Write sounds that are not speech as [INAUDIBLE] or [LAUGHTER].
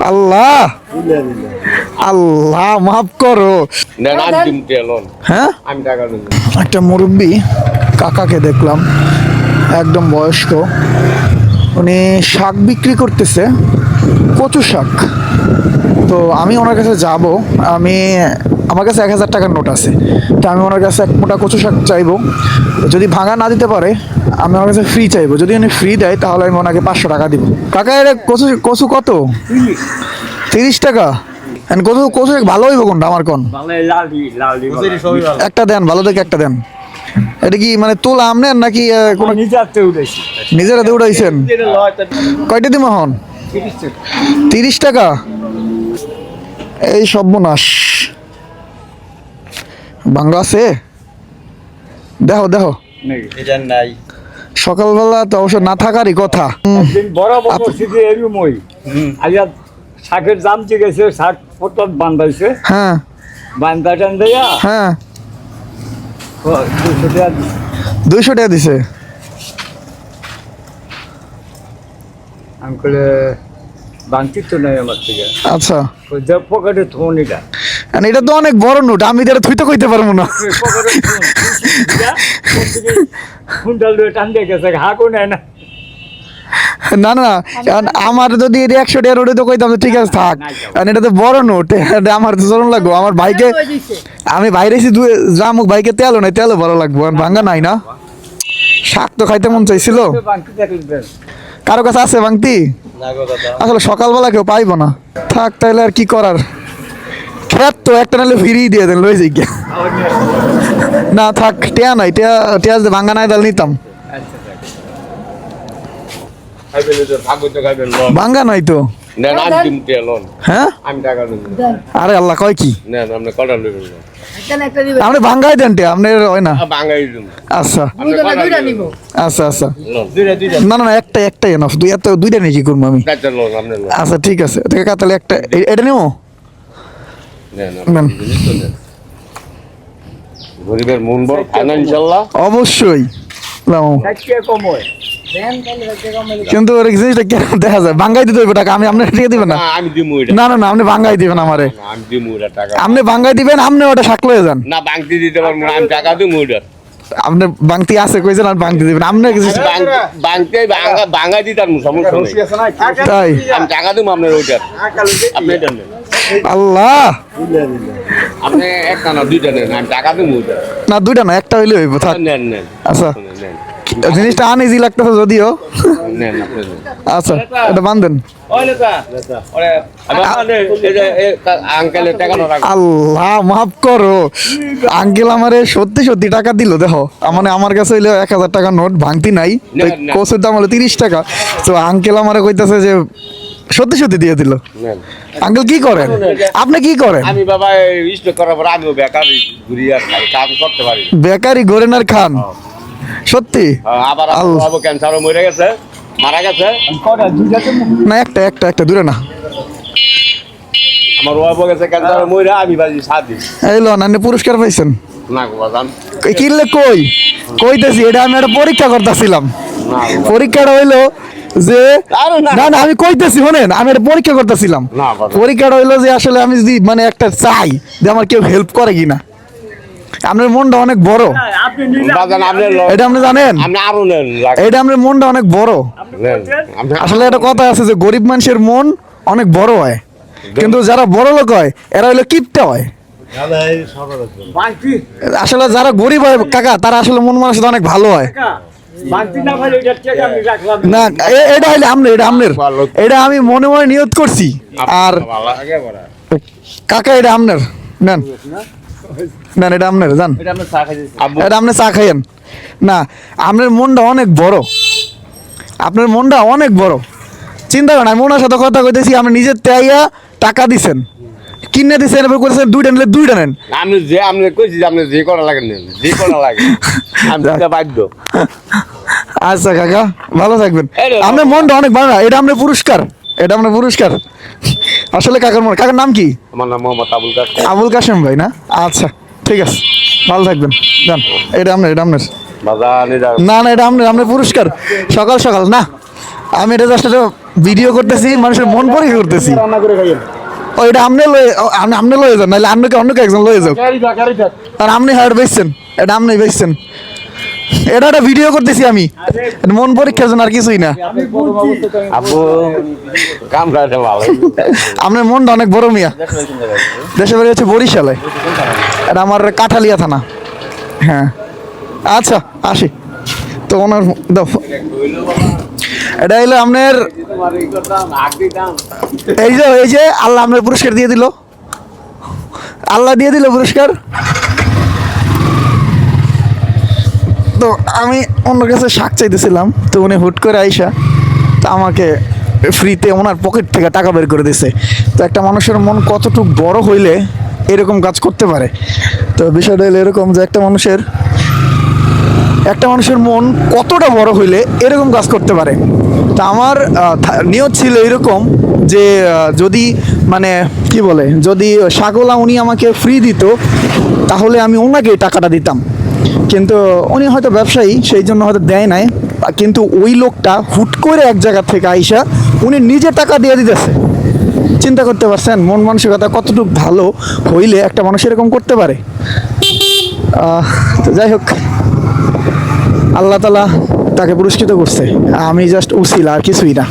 আল্লাহ। আল্লাহ মাফ করো। হ্যাঁ? একটা মুরব্বী কাকাকে দেখলাম একদম বয়স্ক। উনি শাক বিক্রি করতেছে কচু শাক। তো আমি ওনার কাছে যাব। আমি আমার কাছে এক হাজার টাকার নোট আছে। তো আমি ওনার কাছে এক মোটা কচু শাক চাইব। যদি ভাঙা না দিতে পারে আমি ওনার কাছে ফ্রি চাইব। যদি উনি ফ্রি দেয় তাহলে আমি ওনাকে পাঁচশো টাকা দিব। কাকা এটা কচু কচু কত? তিরিশ টাকা? কচু কচু শাক ভালো হইব কোনটা আমার কোন? একটা দেন ভালো দেখে একটা দেন। এটা কি মানে তোলা আমনেন নাকি কোনো নিজেরা দৌড়াইছেন কয়টা দিম এখন? তিরিশ টাকা? এই সর্বনাশ। বাংলা আছে? দেখো দেখো। নাই। সকালবেলা তো অবশ্য না থাকারই কথা। হুম, বড় পরিস্থিতি এরকমই আজ শাকের দাম ঠিক আছে শাক পটল বান্ধাইছে। হ্যাঁ। বান্ধা টান দেয়া হ্যাঁ দুইশো টাকা দিছে। আমি করে বাংতি তো নাই আমার থেকে। আচ্ছা। পকেটে থোন এটা। এটা তো অনেক বড় নোট আমি তো এটা থুইতে কইতে পারব না। না। না না আমার যদি একশো টাকা তো কইতাম ঠিক আছে থাক। কারণ এটা তো বড় নোট আমার তো চরম লাগবো। আমার ভাইকে আমি বাইরে এসে দুয়ে জামুক ভাইকে তেলও নাই তেলও ভালো লাগবো আর ভাঙ্গা নাই না। শাক তো খাইতে মন চাইছিল। কারও কাছে আছে ভাঙতি না গো দাদা। আসলে সকালবেলা কেউ পাইবো না। থাক তাইলে আর কি করার? খেত তো একটা নাহলে ফিরিয়ে দিয়ে দেন লই যাই না থাক টিয়া নাই টিয়া টিয়া যদি ভাঙ্গা নাই তাহলে নিতাম। ভাঙ্গা নাই তো? হ্যাঁ? আমি টাকা দিম। আরে আল্লাহ কয় কি? আপনি কটা আপনি ভাঙ্গাই দেন টিয়া আপনি হয় না। আচ্ছা। নিব। আচ্ছা আচ্ছা। দুইটা না না না একটা একটাই এত দুইটা নিয়ে কি করব আমি? আচ্ছা ঠিক আছে। ঠিক আছে তাহলে একটা এটা নিও নেন নেন। আপনি জিনিস তো নেন গরিবের মন বড় ফাইনান্সিয়াল্লাহ অবশ্যই। লাও। কিন্তু ওর জিনিসটা কেন দেখা যায়? ভাঙ্গাই দিতে হইব টাকা। আমি আপনার টিকে দিবেন না? আমি দিমু এটা। না না না আপনি ভাঙ্গাই দিবেন আমারে। আমি দিমু এটা টাকা। আপনি ভাঙ্গাই দিবেন আপনি ওটা শাক যান। না বাংতি দিতে পারব না আমি টাকা দিমু এটা। আপনি বাংতি আছে কইছেন আর বাংতি দিবেন? আপনি কিছু বাংতি বাঙ্গা বাঙ্গা দিতাম সমস্যা নেই। তাই। আমি টাকা দিমু আপনার ওইটার। আপনি এটা আল্লাহ। না দুইটা না একটা হইলে হইব থাক। আচ্ছা। জিনিসটা আনইজি লাগতেছে যদিও। আচ্ছা এটা বান্ধেন। আল্লাহ মাফ করো। আঙ্কেল আমারে সত্যি সত্যি টাকা দিল দেখো। মানে আমার কাছে হইলে এক হাজার টাকা নোট ভাঙতি নাই। কোচের দাম হলো তিরিশ টাকা। তো আঙ্কেল আমারে কইতাছে যে সত্যি সত্যি দিয়ে দিল। আঙ্কেল কি করেন? আপনি কি করেন? আমি বাবা ইষ্ট করার পর আমিও বেকার ঘুরি আর খাই কাম করতে পারি। বেকারি গোরেন আর খান সত্যি? হ্যাঁ, আবার। বাবু ক্যান্সারও মরে গেছে মারা গেছে। না একটা একটা একটা দূরে না। আমার বাবু গেছে ক্যান্সারও মরে আমি বাজি সাদি এই লো আপনি পুরস্কার পাইছেন? না গো বাজান। কিনলে কই? কইতেছি এটা আমি একটা পরীক্ষা করতেছিলাম। পরীক্ষাটা হইল যে না। না না আমি কইতেছি শোনেন আমি একটা পরীক্ষা করতেছিলাম। পরীক্ষাটা হইল যে আসলে আমি যদি মানে একটা চাই যে আমার কেউ হেল্প করে কিনা। আপনার মনটা অনেক বড়। এটা আপনি জানেন? এটা আপনার মনটা অনেক বড়। আসলে একটা কথা আছে যে গরিব মানুষের মন অনেক বড় হয়। কিন্তু যারা বড় লোক হয় এরা হইল কিপটে হয়। আসলে যারা গরিব হয় কাকা তারা আসলে মন মানুষ অনেক ভালো হয়। না এটা টাকা আমি রাখলাম। না এ- এটা হইলে আমনের এটা আমনের। এটা আমি মনে মনে নিয়ত করছি। আর কাকা এটা আমনের। নেন। নেন এটা আমনের জান এটা আপনি চা খাইয়েন। না আপনার মনটা অনেক বড়। আপনার মনটা অনেক বড়। চিন্তা করেন আমি ওনার সাথে কথা কইতেছি আপনি নিজের তেয়াইয়া টাকা দিছেন। কিনে দিছেন এবার কইতেছেন দুইটা নিলে দুইটা নেন। আপনি যে আপনি কইছি যে আপনি যে করা লাগে নেন যে করা লাগে। [LAUGHS] আমি এটা বাধ্য। আচ্ছা কাকা ভালো থাকবেন। আপনার মনটা অনেক ভালো না? এটা আপনার পুরস্কার। এটা আপনার পুরস্কার। আসলে কাকার মন কাকার নাম কি? আমার নাম মোহাম্মদ আবুল কাসেম আবুল কাশেম ভাই না? আচ্ছা ঠিক আছে। ভালো থাকবেন। যান এটা আপনার এটা আপনার। না না এটা আপনার আপনার পুরস্কার। সকাল সকাল না। আমি এটা জাস্ট একটা ভিডিও করতেছি মানুষের মন পরীক্ষা করতেছি। রান্না করে খাইয়েন। ও এটা আপনি লয়ে আপনি আপনি লয়ে যান নাহলে অন্যকে একজন লয়ে যাও। আর আপনি বেচছেন এটা আপনি বেচছেন। এটা একটা ভিডিও করতেছি আমি। এটা মন পরীক্ষার জন্য আর কিছুই না। আপনার মনটা অনেক বড় মিয়া। দেশে বাড়ি হচ্ছে বরিশালে। এটা আমার কাঠালিয়া থানা। হ্যাঁ। আচ্ছা আসি। তো ওনার দাও। এটা হলো আপনার এই যে এই যে আল্লাহ আপনার পুরস্কার দিয়ে দিল। আল্লাহ দিয়ে দিল পুরস্কার। তো আমি অন্য কাছে শাক চাইতেছিলাম, তো উনি হুট করে আইসা, তো আমাকে ফ্রিতে ওনার পকেট থেকে টাকা বের করে দিছে। তো একটা মানুষের মন কতটুকু বড় হইলে এরকম কাজ করতে পারে? তো বিষয়টা হলো এরকম যে একটা মানুষের একটা মানুষের মন কতটা বড় হইলে এরকম কাজ করতে পারে? তা আমার নিয়ত ছিল এরকম যে যদি মানে কি বলে, যদি সাগলা উনি আমাকে ফ্রি দিত, তাহলে আমি ওনাকে টাকাটা দিতাম। কিন্তু উনি হয়তো ব্যবসায়ী, সেই জন্য হয়তো দেয় নাই। কিন্তু ওই লোকটা হুট করে এক জায়গা থেকে আইসা উনি নিজে টাকা দিয়ে দিতেছে। চিন্তা করতে পারছেন, মন মানসিকতা কতটুকু ভালো হইলে একটা মানুষ এরকম করতে পারে? তো যাই হোক। আল্লাহ তালা তাকে পুরস্কৃত করছে। আমি জাস্ট উসিলা আর কিছুই না।